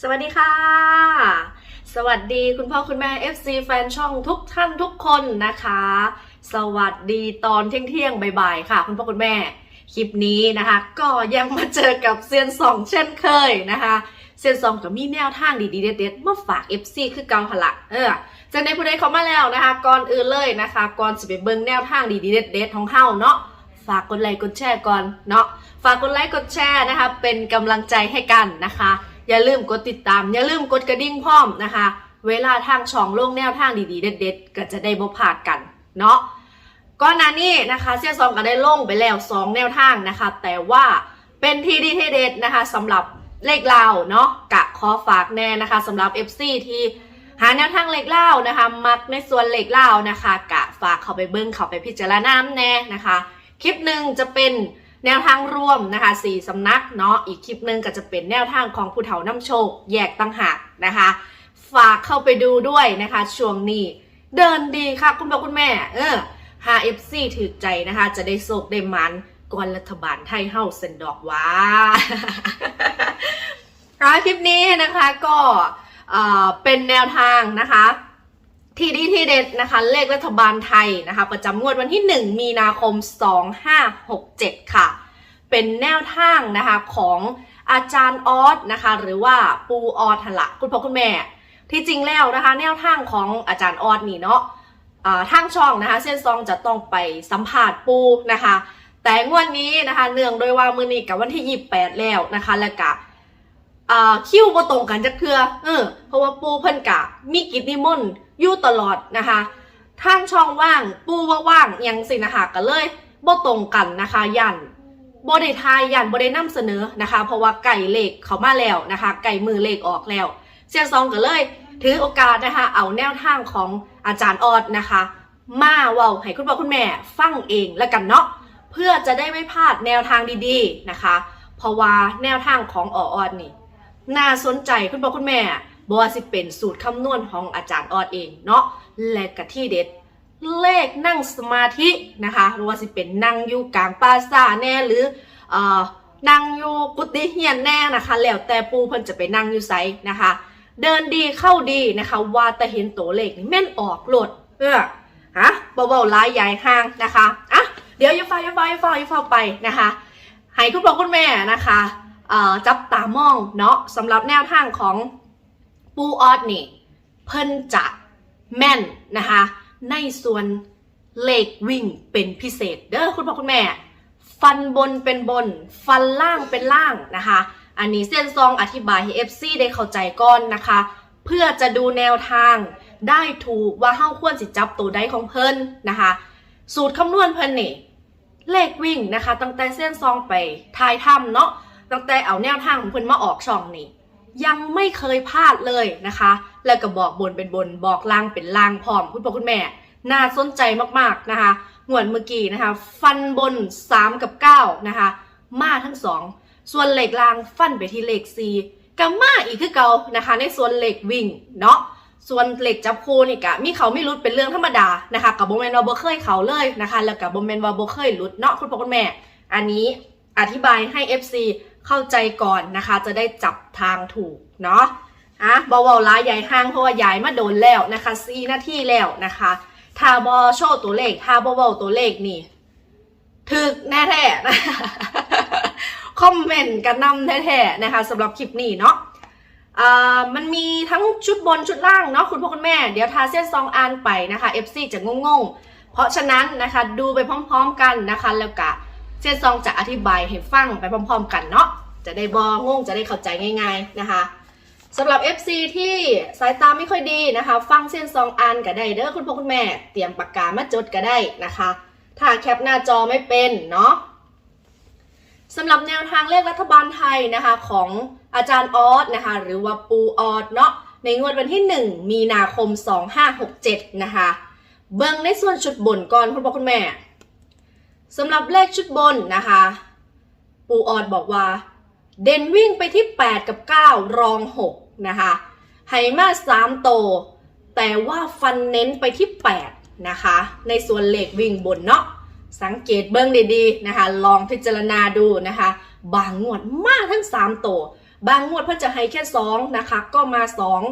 สวัสดีค่ะ สวัสดีคุณพ่อคุณแม่ FC แฟนช่องทุกท่านทุกคนนะคะ สวัสดีตอนเที่ยงเที่ยงๆบ่ายๆค่ะ คุณพ่อคุณแม่ คลิปนี้นะคะ ก็ยังมาเจอกับเซียนสองเช่นเคยนะคะเซียนสองก็มีแนวทางดีๆเด็ดๆมาฝาก FC คือเกาหละเออจากในผู้ใดเขามาแล้วนะคะ ก่อนอื่นเลยนะคะ ก่อนจะไปเบิ่งแนวทางดีๆเด็ดๆของเฮาเนาะฝากกดไลค์กดแชร์ก่อนเนาะฝากกดไลค์กดแชร์นะคะ เป็นกำลังใจให้กันนะคะ อย่าลืมกดติดตาม อย่าลืมกดกระดิ่งพร้อมนะคะ เวลาทางช่องลงแนวทางดีๆ เด็ดๆ ก็จะได้บ่พลาดกันเนาะก่อนหน้านี้นะคะเซียซองก็ได้ลงไปแล้ว 2 แนวทางนะคะ แต่ว่าเป็นทีดีที่เด็ดนะคะสำหรับเลขลาเนาะกะขอฝากแน่นะคะสำหรับ FC ที่หาแนวทางเลขเล่านะคะ มักในส่วนเลขเล่านะคะ กะฝากเขาไปเบิ้งเขาไปพิจารณาแน่นะคะ คลิปหนึ่งจะเป็น แนวทางร่วมนะคะสี่สำนักเนาะอีกคลิปหนึ่งก็จะเป็นแนวทางของผู้เฒ่าน้ำโชค แยกตั้งหากนะคะ ฝากเข้าไปดูด้วยนะคะ ช่วงนี้ เดินดีค่ะ คุณพ่อคุณแม่ เออหาเอฟซีถือใจนะคะ จะได้โศกได้มันก่อนรัฐบาลไทยเฮาเซนดอกว่าร้ายคลิปนี้นะคะก็เอ่อเป็นแนวทางนะคะ ทีดีทีเด็ดนะคะ เลขรัฐบาลไทยนะคะ ประจำงวดวันที่ 1 มีนาคม 2567 ค่ะ เป็นแนวทางนะคะของอาจารย์ออสนะคะ หรือว่าปูออสหนละคุณพ่อคุณแม่ ที่จริงแล้วนะคะ แนวทางของอาจารย์ออสนี่เนาะอ่าทางช่องนะคะ เส้นซองจะต้องไปสัมผัสปูนะคะ แต่งวดนี้นะคะ เนื่องโดยว่ามือนี้กับวันที่ 28 แล้วนะคะ แล้วก็อ่าคิวบ่ตรงกันจะเครือเออเพราะว่าปูเพิ่นกะมีกิจนิมนต์ อยู่ตลอดนะคะทางช่องว่างปูว่าว่างอิหยังสินะคะก็เลยบ่ตรงกันนะคะยันบ่ได้ทายยันบ่ได้นำเสนอนะคะ เพราะว่าไก่เลขเขามาแล้วนะคะ ไก่มือเลขออกแล้วเซียนซองก็เลย ถือโอกาสนะคะ เอาแนวทางของอาจารย์ออดนะคะ มาว่าให้คุณพ่อคุณแม่ฟังเองแล้วกันเนาะเพื่อจะได้ไม่พลาดแนวทางดีๆนะคะ เพราะว่าแนวทางของอออดนี่ น่าสนใจคุณพ่อคุณแม่ บอกว่าสิเป็นสูตรคำนวณของอาจารย์ออดเองเนาะและกะที่เด็ดเลขนั่งสมาธินะคะหรือว่าสิเป็นนั่งอยู่กลางป่าซาแน่หรือเอ่อนั่งอยู่กุฏิเฮียนแน่นะคะ แล้วแต่ปูเพิ่นจะไปนั่งอยู่ไสนะคะ เดินดีเข้าดีนะคะ ว่าแต่เห็นตัวเลขนี่แม่นออกหลดเออฮะเบาๆร้ายใหญ่ห้างนะคะอะเดี๋ยวยฟ้าย่าฟ้าย่าฟ้าย่าฟ้าไปนะคะให้คุณพ่อคุณแม่นะคะจับตามองเนาะสำหรับแนวทางของ ปูออดนี่ เพิ่นจะแม่นนะคะ ในส่วนเลขวิ่งเป็นพิเศษ เด้อคุณพ่อคุณแม่ ฟันบนเป็นบน ฟันล่างเป็นล่างนะคะ อันนี้เส้นซองอธิบายให้ FC ได้เข้าใจก่อนนะคะ เพื่อจะดูแนวทางได้ถูกว่าเฮ้าควรสิจับตัวใดของเพิ่นนะคะ สูตรคำนวณเพิ่นนี่เลขวิ่งนะคะ ตั้งแต่เส้นซองไปทายถ้ำเนาะตั้งแต่เอาแนวทางของเพิ่นมาออกช่องนี่ ยังไม่เคยพลาดเลยนะคะ แล้วก็บอกบนเป็นบนบอกล่างเป็นล่างพร้อมคุณพ่อคุณแม่ น่าสนใจมากๆนะคะงวดเมื่อกี้นะคะ ฟันบน 3 กับ 9 นะคะ มาทั้งสองส่วนเหล็กล่างฟันไปที่เหล็ก4กับมาอีกคือเก่านะคะ ในส่วนเหล็กวิ่งเนาะส่วนเหล็กจับโค่นี่กะมีเขาไม่รุดเป็นเรื่องธรรมดานะคะกับโบแมนว่าโบเคยเขาเลยนะคะ แล้วกับโบแมนว่าโบเคยรุดเนาะคุณพ่อคุณแม่ อันนี้อธิบายให้ FC เข้าใจก่อนนะคะ จะได้จับทางถูกเนาะอะบอวาร้ายใหญ่ห้างเพราะว่าย้ายมาโดนแล้วนะคะซีหน้าที่แล้วนะคะถ้าบอโชว์ตัวเลขถ้าบอวาตัวเลขนี่ถึกแน่แท้นะคอมเมนต์กันนำแท้ๆนะคะสำหรับคลิปนี้เนาะอ่ามันมีทั้งชุดบนชุดล่างเนาะคุณพ่อคุณแม่ เดี๋ยวทาเส้นซองอ่านไปนะคะ FC จะงงๆ เพราะฉะนั้นนะคะดูไปพร้อมๆกันนะคะ แล้วก็เส้นซองจะอธิบายให้ฟังไปพร้อมๆกันเนาะ จะได้บองงจะได้เข้าใจง่าย ๆนะคะสำหรับ FC ที่สายตาไม่ค่อยดีนะคะ ฟังเส้นซองอ่านก็ได้เด้อคุณพ่อคุณแม่ เตรียมปากกามาจดก็ได้นะคะ ถ้าแคปหน้าจอไม่เป็นเนาะสำหรับแนวทางเลขรัฐบาลไทยนะคะของอาจารย์ออสนะคะหรือว่าปูออสเนาะในงวดวันที่ 1 มีนาคม 2567 นะคะ เบิ่งในส่วนชุดบนก่อนคุณพ่อคุณแม่สำหรับเลขชุดบนนะคะ ปูออสบอกว่า เดนวิ่งไปที่ 8 กับ 9 รอง 6 นะคะไฮมา3โตวแต่ว่าฟันเน้นไปที่ 8 นะคะ ในส่วนเลขวิ่งบนเนาะสังเกตเบื้องดีๆนะคะ ลองพิจารณาดูนะคะ บางงวดมากทั้ง3ตัวบางงวดเพิ่นจะให้แค่สองนะคะ ก็มาสอง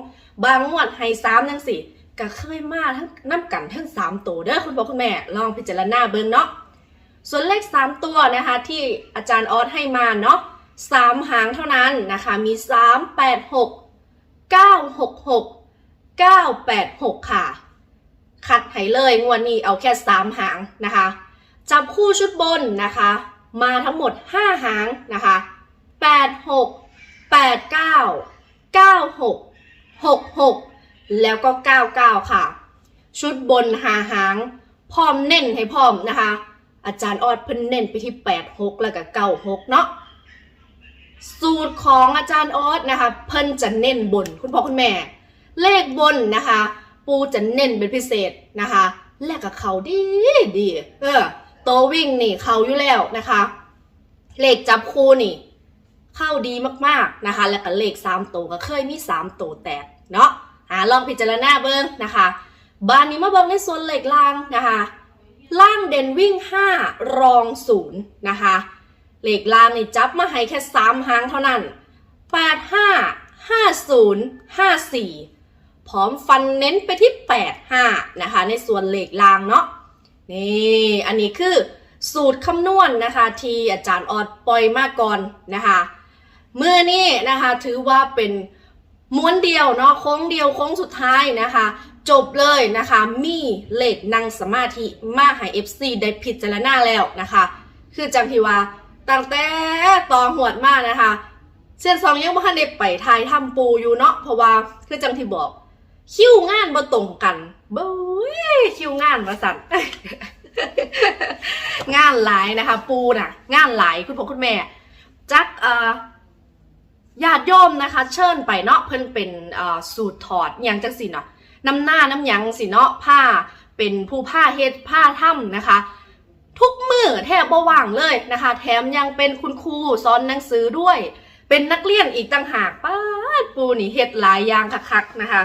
บางงวดให้สามจังสี่ก็เคยมาทั้งน้ำกันทั้งสามตัวเด้อคุณพ่อคุณแม่ลองพิจารณาเบิ่งเนาะส่วนเลขสามตัวนะคะที่อาจารย์ออสให้มาเนาะ สามหางเท่านั้นนะคะมีสามแปดหกเก้าหกหกเก้าแปดหกค่ะคัดให้เลยงวดนี้เอาแค่สามหางนะคะจับคู่ชุดบนนะคะ มาทั้งหมด5หางนะคะ8 6 8 9 9 6 6 6แล้วก็99ค่ะ ชุดบนหาหางพร้อมเน้นให้พร้อมนะคะ อาจารย์ออดเพิ่นเน้นไปที่8 6แล้วก็9 6เนาะ สูตรของอาจารย์ออดนะคะ เพิ่นจะเน้นบน คุณพ่อคุณแม่ เลขบนนะคะ ปูจะเน้นเป็นพิเศษนะคะ แลกกับเขาดีดีเออโตววิ่งนี่เขาอยู่แล้วนะคะ เลขจับคู่นี่ เข้าดีมากๆนะคะ แล้วก็เลขสามตัวก็เคยมีสามตัวแตกเนาะหาลองพิจารณาเบิ้งนะคะบ้านนี้มาเบิ้งในส่วนเลขล่างนะคะ ล่างเด่นวิ่ง 5 รองศูนย์นะคะ เลขล่างนี่จับมาให้แค่สามหางเท่านั้น 8 5 5 0 5 4 พร้อมฟันเน้นไปที่ 8 5 นะคะ ในส่วนเลขล่างเนาะ นี่ อันนี้คือสูตรคำนวณนนะคะ ที่อาจารย์ออดปล่อยมาก่อนนะคะเมื่อนี้นะคะถือว่าเป็นม้วนเดียวเนาะโค้งเดียวโค้งสุดท้ายนะคะ จบเลยนะคะ มีเลขนั่งสมาธิมาให้ FC ได้พิจารณาแล้วนะคะ คือจังที่ว่า ตั้งแต่ตอนหวดมากนะคะ เส้นซองยังบ่ทันได้ไปทายทำปูอยู่เนาะเพราะว่าคือจังที่บอก คิวงานบ่ตรงกันเบ้ยคิวงานมาสั่นงานหลายนะคะ ปูน่ะ งานหลายคุณพ่อคุณแม่ จักเอ่อญาติโยมนะคะ เชิญไปเนาะเพิ่นเป็นเอ่อสูตรถอดอย่างจังสิเนาะน้ำหน้าน้ำยังสิเนาะผ้าเป็นผู้ผ้าเฮ็ดผ้าถ้ำนะคะ ทุกมือแทบบ่ว่างเลยนะคะ แถมยังเป็นคุณครูสอนหนังสือด้วย เป็นนักเรียนอีกต่างหากป้าปูนี่เฮ็ดหลายอย่างคักๆนะคะ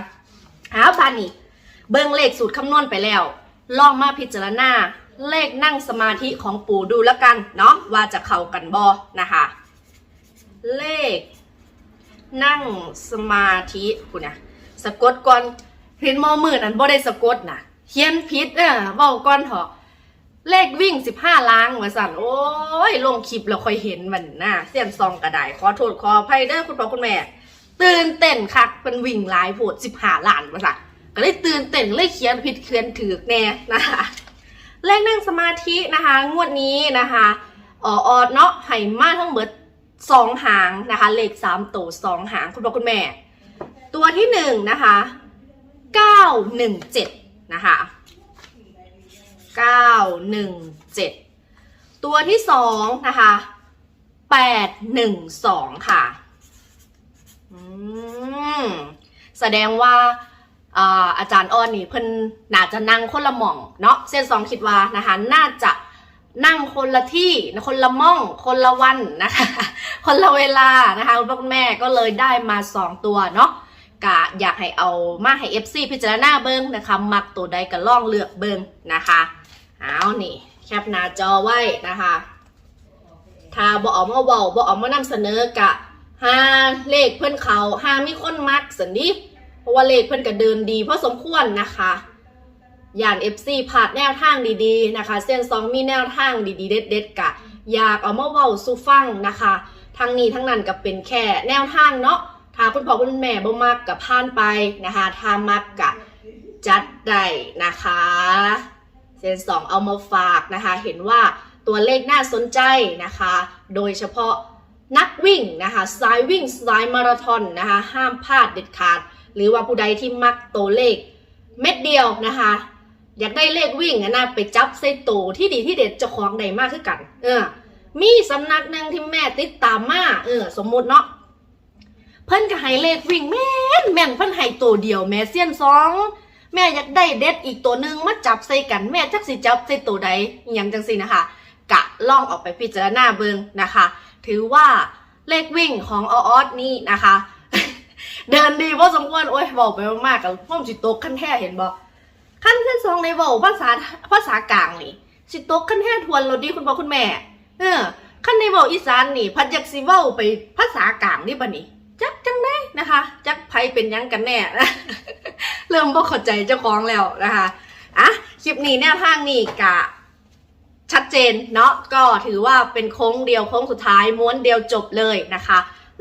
หาบานนี่เบิ่งเลขสูตรคำนวณไปแล้ว ลองมาพิจารณาเลขนั่งสมาธิของปู่ดูแล้วกันเนาะว่าจะเข้ากันบอนะคะ เลข นั่งสมาธิคุณนะสะกดก่อนเห็นมอมือนั้นบ่ได้สะกดนะเขียนผิดเออเว้าก่อนเถอะ เลขวิ่งสิบห้าล้างมาสั่นโอ้ย ลงคลิปแล้วค่อยเห็นมันนะเสียนซองกระไดขอโทษขออภัยเด้อคุณพ่อคุณแม่ ตื่นเต้นคักเป็นวิ่งหลายโผดสิบห้าล้านมาสั่นก็เลยตื่นเต้นเลยเขียนผิดเขียนถือแน่นะคะเลขนั่งสมาธินะคะ งวดนี้นะคะออออดเนาะให้มาทั้งหมดสองหางนะคะ เลขสามตัวสองหางคุณพ่อคุณแม่ ตัวที่หนึ่งนะคะเก้าหนึ่งเจ็ดนะคะ เก้าหนึ่งเจ็ดตัวที่สองนะคะแปดหนึ่งสองค่ะอืมแสดงว่าอาอาจารย์อ้อนนี่เพิ่นน่าจะนั่งคนละหม่องเนาะเส้นสองคิดว่านะคะน่าจะนั่งคนละที่คนละหม่องคนละวันนะคะ คนละเวลานะคะคุณพ่อคุณแม่ก็เลยได้มาสองตัวเนาะกะอยากให้เอามาให้ FC พิจารณาเบิ้งนะคะ มักตัวใดก็ล่องเลือกเบิ้งนะคะ เอานี่แคปหน้าจอไว้นะคะ ถ้าบ่เออกมาเว้าบ่เออกมานำเสนอกะหาเลขเพิ่อนเขาหามีคนมักสันดิเพราะว่าเลขเพิ่อนก็เดินดีพอสมควรนะคะย่าน FC ผ่าดแนวทางดีๆนะคะ เส้นสองมีแนวทางดีๆ เด็ดๆกะ อยากเอามาเว้าสู่ฟังนะคะทั้งนี้ทั้งนั้นก็เป็นแค่แนวทางเนาะถ้าคุณพ่อคุณแม่บ่มักกับผ่านไปนะคะถ้ามักกะจัดได้นะคะ นสองเอามาฝากนะคะ เห็นว่าตัวเลขน่าสนใจนะคะ โดยเฉพาะนักวิ่งนะคะสายวิ่งสายมาราธอนนะคะห้ามพลาดเด็ดขาด หรือว่าผู้ใดที่มักตัวเลขเม็ดเดียวนะคะ อยากได้เลขวิ่งนะไปจับใส่ตัวที่ดีที่เด็ดเจะของใดมากขึ้นกัน เออ มีสำนักหนึ่งที่แม่ติดตามมาเออ สมมุติเนาะเพิ่นก็ให้เลขวิ่งแม่นแม่นเพิ่นให้ตัวเดียวแม่เสี้ยนสอง แม่อยากได้เด็ดอีกตัวหนึ่งมาจับใส่กันแม่จักสิจับใส่ตัวใดอย่างจังสินะคะ กะล่องออกไปพิจารณาเบิงนะคะ ถือว่าเลขวิ่งของออสนี่นะคะ เดินดีพอสมควรโอ้ยบอกไปมากๆกับพ่อมสิโตกขั้นแท้เห็นบ่ขั้นขั้นสองในเว้าภาษาภาษากลางนี่สิโตกขั้นแท้ทวนเราดีคุณพ่อคุณแม่ เออขั้นในเว้าอีสานนี่พัดยากสิเว้าไปภาษากลางนี่ปะนี่จักจังได้นะคะ จักไพเป็นยังกันแน่นะ เริ่มบ่เข้าใจเจ้าของแล้วนะคะอะคลิปนี้แนวทางนี้กะชัดเจนเนาะก็ถือว่าเป็นโค้งเดียวโค้งสุดท้ายม้วนเดียวจบเลยนะคะ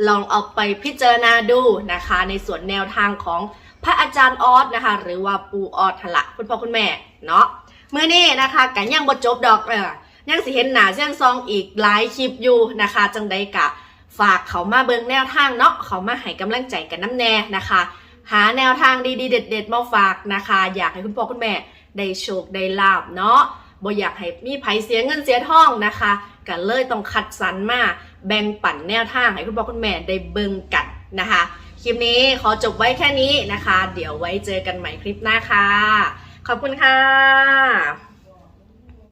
ลองเอาไปพิจารณาดูนะคะ ในส่วนแนวทางของพระอาจารย์ออสนะคะ หรือว่าปูออสทละคุณพ่อคุณแม่เนาะเมื่อนี้นะคะกันยังบ่จบดอกเออยังสิเห็นหนาเส้นซองอีกหลายคลิปอยู่นะคะ จังใดกะฝากเขามาเบิงแนวทางเนาะเขามาให้กำลังใจกันน้ำแน่นะคะ หาแนวทางดีๆ เด็ด ๆ มาฝากนะคะ อยากให้คุณพ่อคุณแม่ได้โชคได้ลาบเนาะบ่อยากให้มีไผเสียเงินเสียทองนะคะก็เลยต้องคัดสรรมาแบ่งปันแนวทางให้คุณพ่อคุณแม่ได้เบิ่งกันนะคะ คลิปนี้ขอจบไว้แค่นี้นะคะ เดี๋ยวไว้เจอกันใหม่คลิปหน้าค่ะ ขอบคุณค่ะ